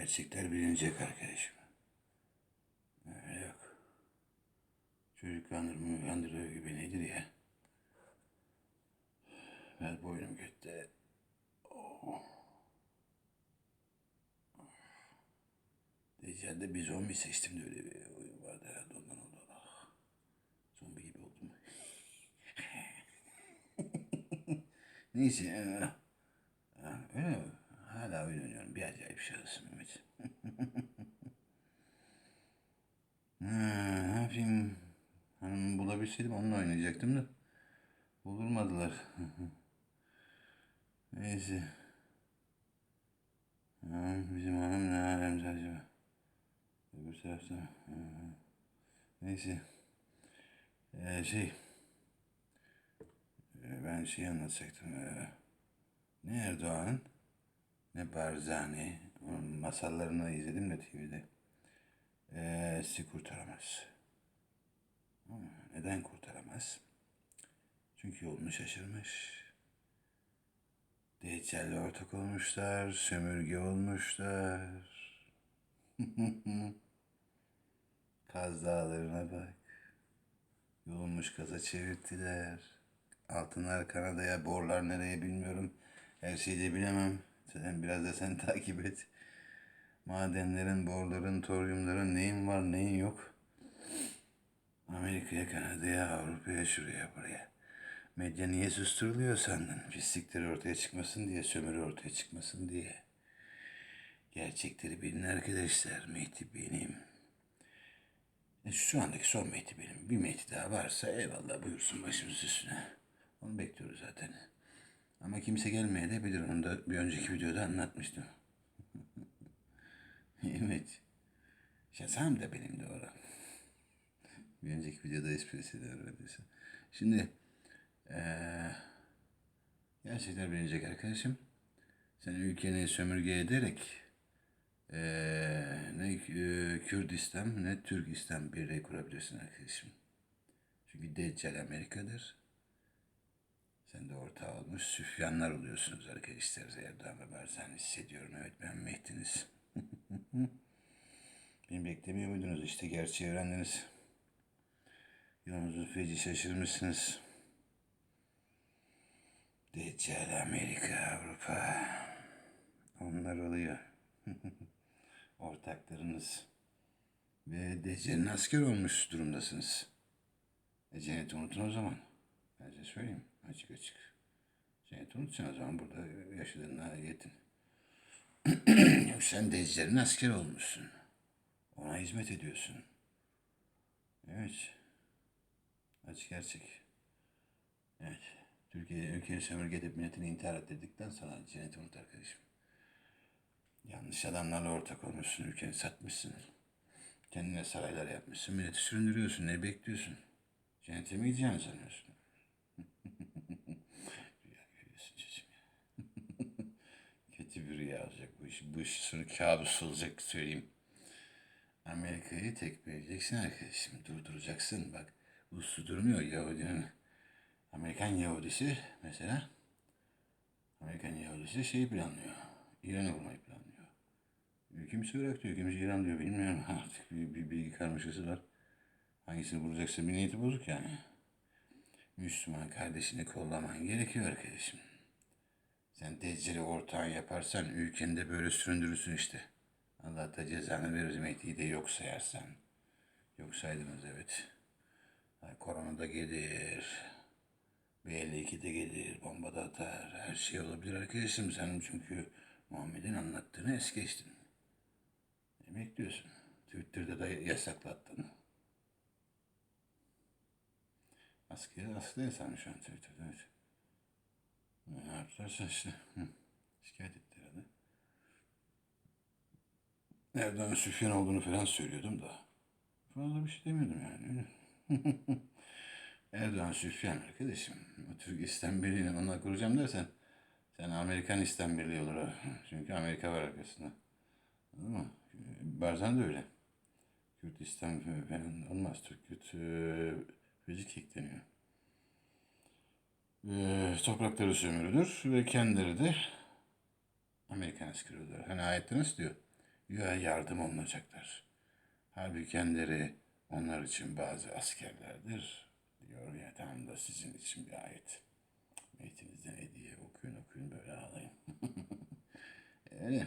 Gerçekler bilinecek arkadaşım. Öyle yok. Çocuk kandırmıyor, kandırıyor gibi nedir ya? Ver boynum götte. Oh. Deccal'de bir zombi seçtim de öyle bir oyun vardı herhalde ondan oldu. Ah. Zombi gibi oldum. Neyse. e, ha, Öyle mi? Oynuyorum. Bir acayip şahısım Ümit. Ne yapayım? Hanımı bulabilseydim onunla oynayacaktım da. Bulurmadılar. Neyse. Ha, bizim hanım ne alemde acaba? Öbür tarafta. Neyse. Ee, şey. Ee, ben şey anlatacaktım. Ee, ne Erdoğan'ın ne Barzani. Masallarını izledim de TV'de. Ee, sizi kurtaramaz. Ama neden kurtaramaz? Çünkü yolunu şaşırmış. Deccal'le ortak olmuşlar, sömürge olmuşlar. Kaz dağlarına bak. Yolunmuş kaza çevirttiler. Altınlar Kanada'ya, borlar nereye bilmiyorum. Her şeyi de bilemem. Sen biraz da sen takip et. Madenlerin, borların, toryumların neyin var neyin yok. Amerika'ya, Kanada'ya, Avrupa'ya, şuraya, buraya. Medya niye susturuluyor sandın? Pislikleri ortaya çıkmasın diye, sömürü ortaya çıkmasın diye. Gerçekleri bilin arkadaşlar. Mehdi benim. E, şu andaki son Mehdi benim. Bir Mehdi daha varsa eyvallah buyursun başımız üstüne. Onu bekliyoruz zaten. Ama kimse gelmeye de bilir. Onu da bir önceki videoda anlatmıştım. evet. Şazam da benim orada. Bir önceki videoda esprisi de öğrendiyse. Şimdi eee gerçekten bilinecek arkadaşım. Sen ülkeni sömürge ederek eee, ne eee, Kürdistan ne Türkistan birliği kurabilirsin arkadaşım. Çünkü Deccal Amerika'dır. Sen de ortağı olmuş süfyanlar oluyorsunuz arkadaşlar. Erdoğan ve Barzani hissediyorum. Evet ben Mehdi'niz. Beni beklemiyor muydunuz? İşte gerçeği öğrendiniz. Yolunuzu feci şaşırmışsınız. Deccal Amerika, Avrupa. Onlar oluyor. Ortaklarınız. Ve Deccal'in asker olmuş durumdasınız. E cenneti unutun o zaman. Ben size söyleyeyim açık açık. Cenneti unutsan o zaman burada yaşadığınla yetin. Sen Deccal'in asker olmuşsun. Ona hizmet ediyorsun. Evet. Açık gerçek. Evet. Türkiye ülkeyi sömürge edip milletini intihar ettirdikten sonra cenneti unut arkadaşım. Yanlış adamlarla ortak olmuşsun, ülkeni satmışsın. Kendine saraylar yapmışsın, milleti süründürüyorsun, ne bekliyorsun? Cennete mi gideceğini sanıyorsun? Rüya görüyorsun çocuğum ya. Olacak bu iş. Bu iş sonu kabus olacak söyleyeyim. Amerika'yı tekmeleyeceksin arkadaşım. Durduracaksın. Bak uslu durmuyor Yahudinin. Amerikan Yahudisi mesela Amerikan Yahudisi şeyi planlıyor. İran'ı vurmayı planlıyor. Kimisi Irak diyor, kimisi İran diyor. Bilmiyorum artık bir, bir bilgi karmaşası var. Hangisini vuracaksa bir niyeti bozuk yani. Müslüman kardeşini kollaman gerekiyor arkadaşım. Sen Deccal'i ortağın yaparsan ülkeni de böyle süründürürsün işte. Allah da cezanı verir Mehdi'yi de yok sayarsan. Yok saydınız evet. Ay, korona da gelir. B52 de gelir, bomba da atar. Her şey olabilir arkadaşım sen çünkü Muhammed'in anlattığını es geçtin. Ne bekliyorsun? Twitter'da da yasaklattın. Askeri aslı yasan şu an Twitter'da. Evet. Ne yaptılarsa işte. Şikayet etti herhalde. Erdoğan Süfyan olduğunu falan söylüyordum da. Fazla bir şey demiyordum yani. Erdoğan Süfyan arkadaşım. O Türk Birliği'ni onunla kuracağım dersen sen Amerikan Birliği olur. Çünkü Amerika var arkasında. Anladın mı? Barzan da öyle. Kürt İslam falan olmaz. Türk Kürt e, vecik ekleniyor. E, toprakları sömürülür ve kendileri de Amerikan askeri olur. Hani ayette nasıl diyor? ya yardım olunacaklar. Halbuki kendileri onlar için bazı askerlerdir. Diyor ya tam da sizin için bir ayet. Meytinizden hediye okuyun okuyun böyle ağlayın. Öyle.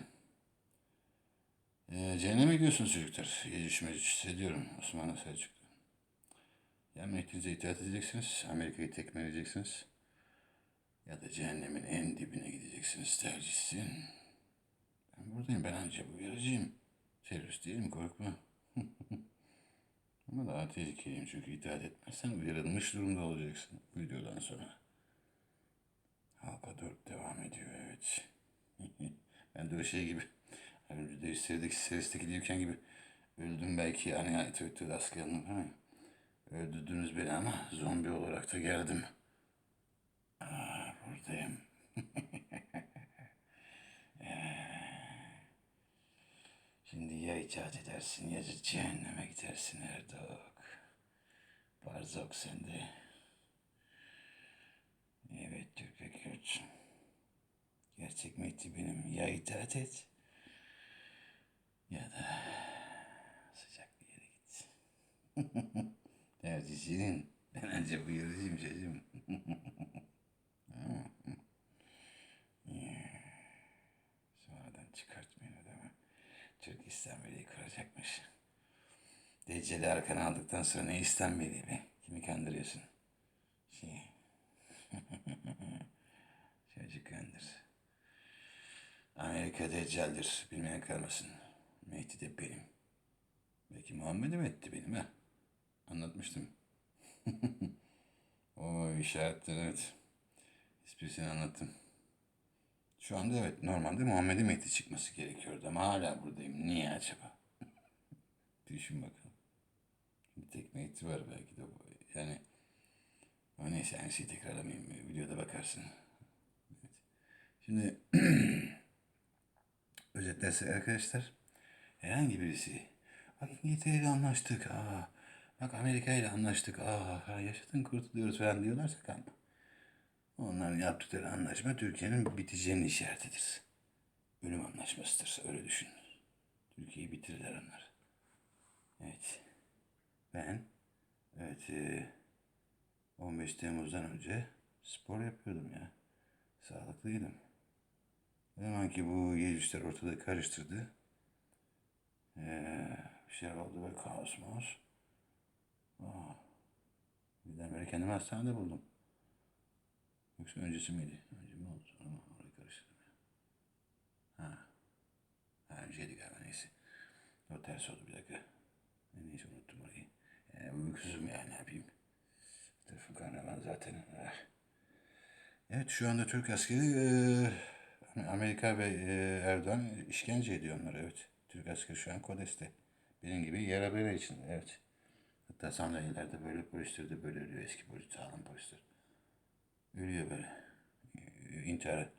Ee, cehenneme gidiyorsunuz çocuklar. Yecüc mecüc hissediyorum Osmanlı Selçuklu. Ya Mehdi'nize itaat edeceksiniz, Amerika'yı tekmeleyeceksiniz. Ya da cehennemin en dibine gideceksiniz tercihsin. Ben buradayım, ben anca bu yarıcıyım. Terörist değilim, korkma. Ama daha tehlikeliyim çünkü itaat etmezsen uyarılmış durumda olacaksın videodan sonra. Halka 4 devam ediyor evet. ben de o şey gibi. Hani önce de serideki seriste gidiyorken gibi öldüm belki hani yani tövbe de askerlik değil mi? Öldürdünüz beni ama zombi olarak da geldim. Aa, buradayım. Şimdi ya itaat edersin ya cehenneme gidersin Erdok. Barzok sende. Evet Türk Kürt. Gerçek Mehdi benim. Ya itaat et ya da sıcak bir yere git. Tercih senin. Ben ancak buyurucuyum çocuğum. Türk İstanbul'u kuracakmış. Deccali arkana aldıktan sonra ne İstanbul'u be? Kimi kandırıyorsun? Şey. Çocuk kandır. Amerika Deccal'dir. Bilmeyen kalmasın. Mehdi de benim. Belki Muhammed'im etti benim ha. Anlatmıştım. o işaretler evet. Esprisini anlattım. Şu anda evet normalde Muhammed'in Mehdi çıkması gerekiyordu ama hala buradayım. Niye acaba? Düşün bakalım. Bir tek Mehdi var belki de. Yani ama neyse aynı şeyi tekrarlamayayım. Videoda bakarsın. Evet. Şimdi özetlerse arkadaşlar herhangi birisi bak İngiltere ile anlaştık aa bak Amerika ile anlaştık aa yaşadın kurtuluyoruz falan diyorlarsa kanma. Onların yaptıkları anlaşma Türkiye'nin biteceğinin işaretidir. Ölüm anlaşmasıdır öyle düşün. Türkiye'yi bitirirler onlar. Evet. Ben evet e, 15 Temmuz'dan önce spor yapıyordum ya. Sağlıklıydım. Ne zaman ki bu gelişler ortada karıştırdı. Ee, bir şeyler oldu böyle kaos maos. Aa, birdenbire kendimi hastanede buldum. Yoksa öncesi miydi? Önce mi oldu sonra mı? Orayı karıştırdım ya. Ha. Ha önceydi galiba neyse. O ters oldu bir dakika. Neyse unuttum orayı. Ee, uykusuzum ya ne yapayım. Telefon kahraman zaten. Ah. Evet şu anda Türk askeri e, Amerika ve e, Erdoğan işkence ediyor onları evet. Türk askeri şu an Kodes'te. Benim gibi yara bere için evet. Hatta sandalyelerde böyle polisler de böyle ölüyor eski polis, sağlam polisler. Ölüyor böyle. İntihar.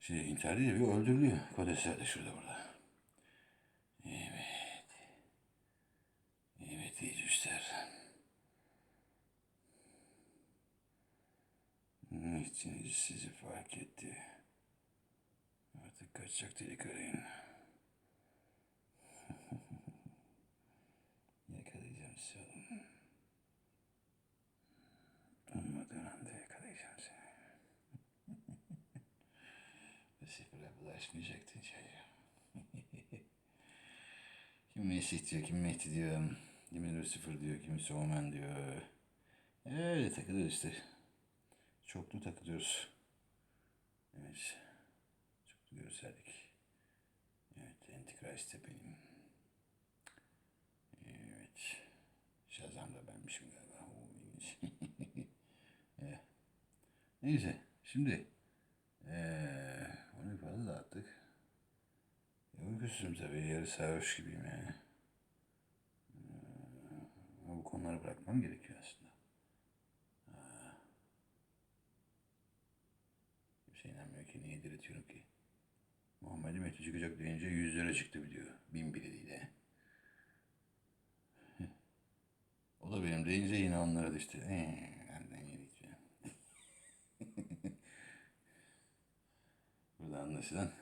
Şey intihar değil bir öldürülüyor. Kodes'lerde şurada burada. Evet. Evet iyi düşler. Niçiniz sizi fark etti. Artık kaçacak delik arayın. Yakalayacağım sizi oğlum. Ummadığın anda yakalayacağım seni. Bu bulaşmayacaktın çocuğum. kim Mesih diyor, kim Mehdi diyor. Kimi Lucifer diyor, kimisi Omen diyor. Öyle takılıyor işte. Çoklu takılıyoruz. Evet. Çoklu görsellik. Evet. Antikrist de benim. Evet. Şazam da benmişim galiba. O ilginç. evet. Neyse. Şimdi. Ee, onu fazla dağıttık. Uykusuzum tabii. Yarı sarhoş gibiyim yani. Ee, ama bu konuları bırakmam gerekiyor aslında. Kimse inanmıyor ki niye diretiyorum ki. Muhammed'e Mehdi çıkacak deyince yüzlere çıktı video. Bin he. O da benim deyince yine onlara düştü. Ee, nereden yedik. Burada anlaşılan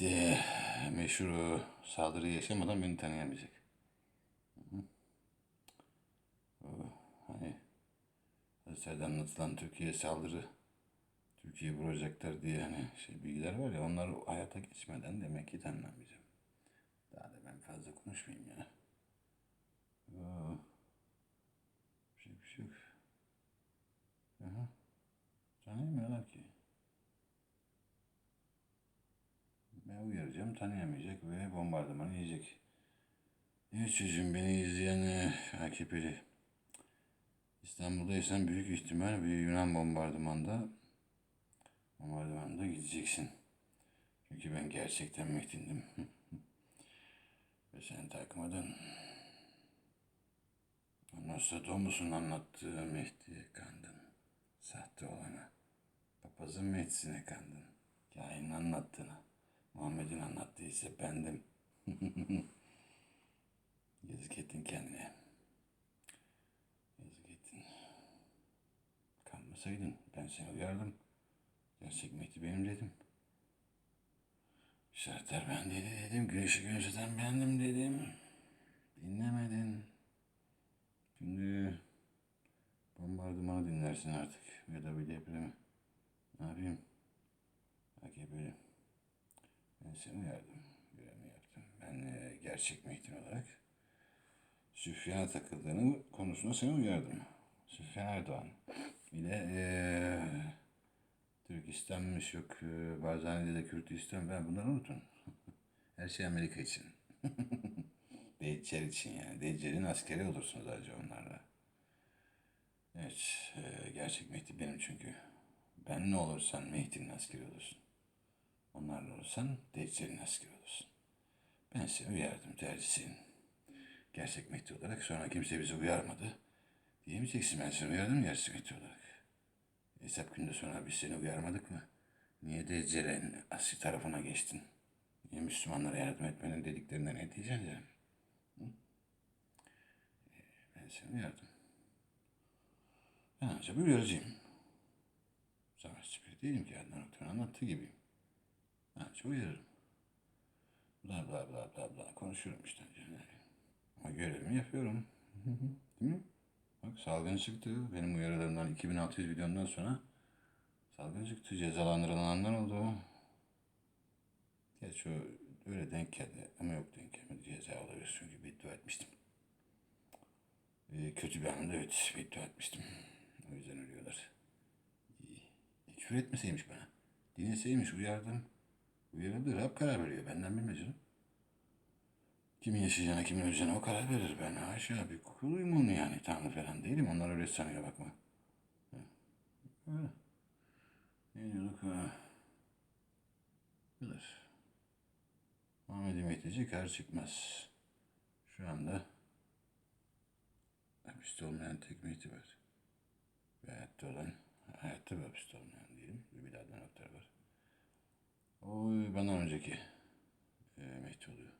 Mehdi meşhur o saldırıyı yaşamadan beni tanıyamayacak. Hı hı. O, hani gazetede anlatılan Türkiye saldırı, Türkiye vuracaklar diye hani şey bilgiler var ya onlar hayata geçmeden demek ki tanınamayacağım. Daha da ben fazla konuşmayayım ya. Oo. Bir şey bir şey yok. Aha. Tanıyamıyorlar ki. Ben uyaracağım tanıyamayacak ve bombardımanı yiyecek. Evet çocuğum beni izleyen e, AKP'li. İstanbul'daysan büyük ihtimal bir Yunan bombardımanda bombardımanda gideceksin. Çünkü ben gerçekten Mehdi'ndim. ve sen takmadın. Nostradamus'un anlattığı Mehdi'ye kandın. Sahte olana. Papazın Mehdi'sine kandın. Kain'in anlattığına. Muhammed'in anlattığı ise bendim. Yazık ettin kendine. Yazık ettin. Kanmasaydın ben seni uyardım. Gerçek Mehdi benim dedim. Şartlar ben dedi dedim. Güneşi güneşten bendim dedim. Dinlemedin. Şimdi bombardımanı dinlersin artık. Ya da bir depremi. Ne yapayım? AKP'li. Ben seni uyardım. Görevimi yaptım. Ben e, gerçek Mehdi olarak Süfyan'a takıldığını konusunda seni uyardım. Süfyan Erdoğan. De e, Türkistan'mış yok e, Barzani'de de Kürtistan. Ben bunları unutun. Her şey Amerika için. Deccal için yani. Deccal'in askeri olursunuz ayrıca onlarla. Evet. E, gerçek Mehdi benim çünkü. Ben ne olursan Mehdi'nin askeri olursun. Onlarla olursan Deccal'in askeri olursun. Ben seni uyardım tercih senin. Gerçek Mehdi olarak sonra kimse bizi uyarmadı. Diyemeyeceksin ben seni uyardım gerçek Mehdi olarak. Hesap günde sonra biz seni uyarmadık mı? Niye Deccal'in asil tarafına geçtin? Niye Müslümanlara yardım etmenin dediklerinden ne diyeceksin canım? Ben seni uyardım. Ben ancak bir uyarıcıyım. Savaşçı biri değilim ki Adnan Oktar'ın anlattığı gibiyim. Ancak uyarırım. Bla bla bla bla bla konuşuyorum işte. Yani. Ama görevimi yapıyorum. Değil mi? Bak salgın çıktı. Benim uyarılarımdan 2600 videomdan sonra salgın çıktı. Cezalandırılanlar oldu. Gerçi o öyle denk geldi. Ama yok denk gelmedi. Ceza olabilir. Çünkü beddua etmiştim. Ee, kötü bir anlamda evet beddua etmiştim. O yüzden ölüyorlar. E, küfür etmeseymiş bana. Dinleseymiş uyardım. Uyarıldı. Rab karar veriyor. Benden bilmez canım. Kimin yaşayacağına, kimin öleceğine o karar verir. Ben haşa bir kuluyum onu yani. Tanrı falan değilim. Onlar öyle sanıyor bakma. Öyle. Ne diyorduk? Ha. Bilir. Muhammed Mehdici kar çıkmaz. Şu anda hapiste olmayan tek Mehdi var. Ve hayatta olan, hayatta ve hapiste olmayan diyelim. Bir daha noktalar var. O bana önceki e, Mehdi oluyor.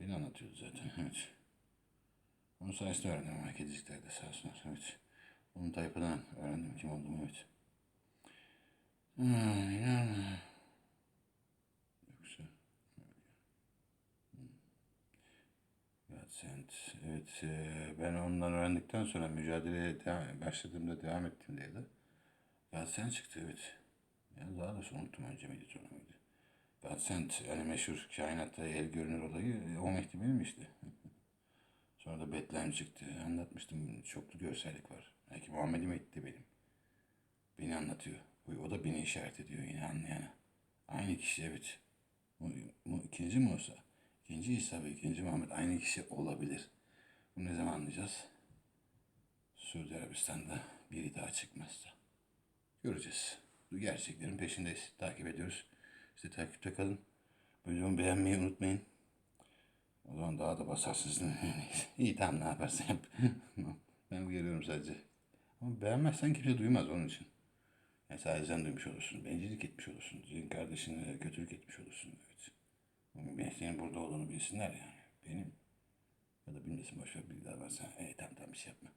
Beni anlatıyordu zaten, evet. Onu sayesinde öğrendim ama kediciklerde sağ olsunlar, evet. Onun tayfadan öğrendim kim olduğumu, evet. Hmm, yani. Yoksa... Godsend, evet. e, ben ondan öğrendikten sonra mücadeleye devam, başladığımda devam ettiğimde de Godsend çıktı, evet. Ya daha da unuttum önce miydi sonra mıydı? Godsend, yani meşhur kainatta el görünür olayı, e, o Mehdi benim işte. Sonra da Betlehem çıktı. Anlatmıştım. Çoklu görsellik var. Belki Muhammed'i Mehdi benim. Beni anlatıyor. O da beni işaret ediyor yine anlayana. Aynı kişi evet. Bu, bu ikinci Musa, ikinci İsa ve ikinci Muhammed aynı kişi olabilir. Bunu ne zaman anlayacağız? Suudi Arabistan'da biri daha çıkmazsa. Göreceğiz. Gerçeklerin peşindeyiz. Takip ediyoruz. İşte takipte kalın. Videomu beğenmeyi unutmayın. O zaman daha da basarsınız. İyi tamam ne yaparsan yap. ben uyarıyorum sadece. Ama beğenmezsen kimse duymaz onun için. Yani sadece sen duymuş olursun. Bencillik etmiş olursun. Senin kardeşine kötülük etmiş olursun. Evet. Ama ben senin burada olduğunu bilsinler yani. Benim. Ya da bilmesin boşver bir daha varsa. E tamam tamam bir şey yapma.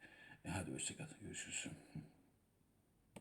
E hadi hoşça kal. Görüşürüz.